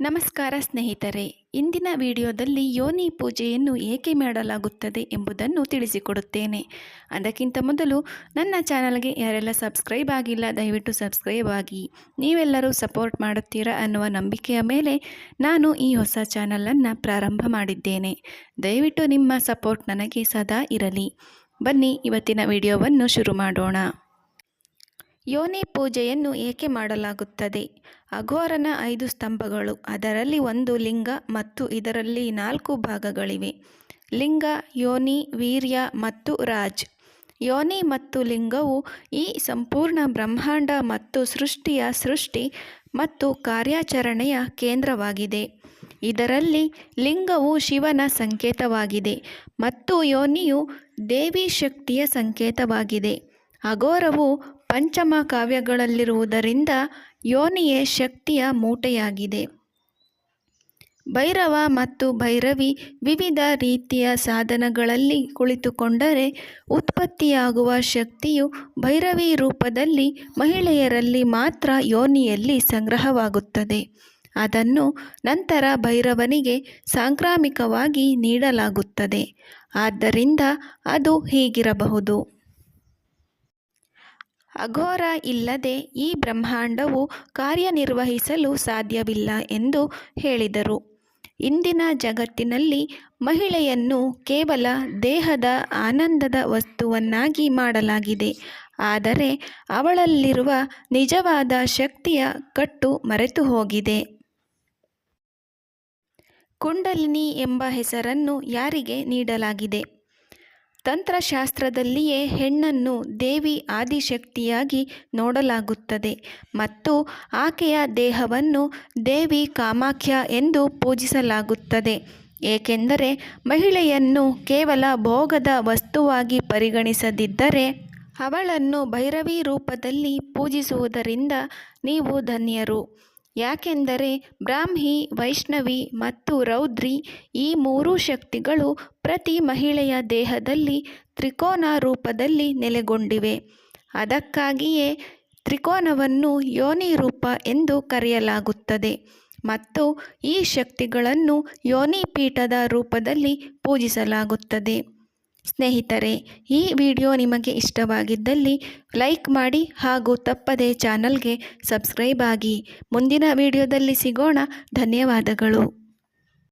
ನಮಸ್ಕಾರ ಸ್ನೇಹಿತರೆ. ಇಂದಿನ ವಿಡಿಯೋದಲ್ಲಿ ಯೋನಿ ಪೂಜೆಯನ್ನು ಏಕೆ ಮಾಡಲಾಗುತ್ತದೆ ಎಂಬುದನ್ನು ತಿಳಿಸಿಕೊಡುತ್ತೇನೆ. ಅದಕ್ಕಿಂತ ಮೊದಲು ನನ್ನ ಚಾನಲ್ಗೆ ಯಾರೆಲ್ಲ ಸಬ್ಸ್ಕ್ರೈಬ್ ಆಗಿಲ್ಲ, ದಯವಿಟ್ಟು ಸಬ್ಸ್ಕ್ರೈಬ್ ಆಗಿ. ನೀವೆಲ್ಲರೂ ಸಪೋರ್ಟ್ ಮಾಡುತ್ತೀರಾ ಅನ್ನುವ ನಂಬಿಕೆಯ ಮೇಲೆ ನಾನು ಈ ಹೊಸ ಚಾನಲನ್ನು ಪ್ರಾರಂಭ ಮಾಡಿದ್ದೇನೆ. ದಯವಿಟ್ಟು ನಿಮ್ಮ ಸಪೋರ್ಟ್ ನನಗೆ ಸದಾ ಇರಲಿ. ಬನ್ನಿ, ಇವತ್ತಿನ ವಿಡಿಯೋವನ್ನು ಶುರು ಮಾಡೋಣ. ಯೋನಿ ಪೂಜೆಯನ್ನು ಏಕೆ ಮಾಡಲಾಗುತ್ತದೆ? ಅಘೋರನ ಐದು ಸ್ತಂಭಗಳು, ಅದರಲ್ಲಿ ಒಂದು ಲಿಂಗ ಮತ್ತು ಇದರಲ್ಲಿ ನಾಲ್ಕು ಭಾಗಗಳಿವೆ. ಲಿಂಗ, ಯೋನಿ, ವೀರ್ಯ ಮತ್ತು ರಾಜ್. ಯೋನಿ ಮತ್ತು ಲಿಂಗವು ಈ ಸಂಪೂರ್ಣ ಬ್ರಹ್ಮಾಂಡ ಮತ್ತು ಸೃಷ್ಟಿಯ ಸೃಷ್ಟಿ ಮತ್ತು ಕಾರ್ಯಾಚರಣೆಯ ಕೇಂದ್ರವಾಗಿದೆ. ಇದರಲ್ಲಿ ಲಿಂಗವು ಶಿವನ ಸಂಕೇತವಾಗಿದೆ ಮತ್ತು ಯೋನಿಯು ದೇವಿ ಶಕ್ತಿಯ ಸಂಕೇತವಾಗಿದೆ. ಅಘೋರವು ಪಂಚಮ ಕಾವ್ಯಗಳಲ್ಲಿರುವುದರಿಂದ ಯೋನಿಯೇ ಶಕ್ತಿಯ ಮೂಟೆಯಾಗಿದೆ. ಭೈರವ ಮತ್ತು ಭೈರವಿ ವಿವಿಧ ರೀತಿಯ ಸಾಧನಗಳಲ್ಲಿ ಕುಳಿತುಕೊಂಡರೆ ಉತ್ಪತ್ತಿಯಾಗುವ ಶಕ್ತಿಯು ಭೈರವಿ ರೂಪದಲ್ಲಿ ಮಹಿಳೆಯರಲ್ಲಿ ಮಾತ್ರ ಯೋನಿಯಲ್ಲಿ ಸಂಗ್ರಹವಾಗುತ್ತದೆ. ಅದನ್ನು ನಂತರ ಭೈರವನಿಗೆ ಸಾಂಕ್ರಾಮಿಕವಾಗಿ ನೀಡಲಾಗುತ್ತದೆ. ಆದ್ದರಿಂದ ಅದು ಹೀಗಿರಬಹುದು. ಅಘೋರ ಇಲ್ಲದೆ ಈ ಬ್ರಹ್ಮಾಂಡವು ಕಾರ್ಯನಿರ್ವಹಿಸಲು ಸಾಧ್ಯವಿಲ್ಲ ಎಂದು ಹೇಳಿದರು. ಇಂದಿನ ಜಗತ್ತಿನಲ್ಲಿ ಮಹಿಳೆಯನ್ನು ಕೇವಲ ದೇಹದ ಆನಂದದ ವಸ್ತುವನ್ನಾಗಿ ಮಾಡಲಾಗಿದೆ. ಆದರೆ ಅವಳಲ್ಲಿರುವ ನಿಜವಾದ ಶಕ್ತಿಯ ಕಟ್ಟು ಮರೆತು ಹೋಗಿದೆ. ಕುಂಡಲಿನಿ ಎಂಬ ಹೆಸರನ್ನು ಯಾರಿಗೆ ನೀಡಲಾಗಿದೆ? ತಂತ್ರಶಾಸ್ತ್ರದಲ್ಲಿಯೇ ಹೆಣ್ಣನ್ನು ದೇವಿ ಆದಿಶಕ್ತಿಯಾಗಿ ನೋಡಲಾಗುತ್ತದೆ ಮತ್ತು ಆಕೆಯ ದೇಹವನ್ನು ದೇವಿ ಕಾಮಾಖ್ಯ ಎಂದು ಪೂಜಿಸಲಾಗುತ್ತದೆ. ಏಕೆಂದರೆ ಮಹಿಳೆಯನ್ನು ಕೇವಲ ಭೋಗದ ವಸ್ತುವಾಗಿ ಪರಿಗಣಿಸದಿದ್ದರೆ ಅವಳನ್ನು ಭೈರವಿ ರೂಪದಲ್ಲಿ ಪೂಜಿಸುವುದರಿಂದ ನೀವು ಧನ್ಯರು. ಯಾಕೆಂದರೆ ಬ್ರಾಹ್ಮಿ, ವೈಷ್ಣವಿ ಮತ್ತು ರೌದ್ರಿ ಈ ಮೂರೂ ಶಕ್ತಿಗಳು ಪ್ರತಿ ಮಹಿಳೆಯ ದೇಹದಲ್ಲಿ ತ್ರಿಕೋನ ರೂಪದಲ್ಲಿ ನೆಲೆಗೊಂಡಿವೆ. ಅದಕ್ಕಾಗಿಯೇ ತ್ರಿಕೋನವನ್ನು ಯೋನಿ ರೂಪ ಎಂದು ಕರೆಯಲಾಗುತ್ತದೆ ಮತ್ತು ಈ ಶಕ್ತಿಗಳನ್ನು ಯೋನಿ ಪೀಠದ ರೂಪದಲ್ಲಿ ಪೂಜಿಸಲಾಗುತ್ತದೆ. ಸ್ನೇಹಿತರೆ, ಈ ವಿಡಿಯೋ ನಿಮಗೆ ಇಷ್ಟವಾಗಿದ್ದಲ್ಲಿ ಲೈಕ್ ಮಾಡಿ ಹಾಗೂ ತಪ್ಪದೆ ಚಾನಲ್ಗೆ ಸಬ್ಸ್ಕ್ರೈಬ್ ಆಗಿ. ಮುಂದಿನ ವಿಡಿಯೋದಲ್ಲಿ ಸಿಗೋಣ. ಧನ್ಯವಾದಗಳು.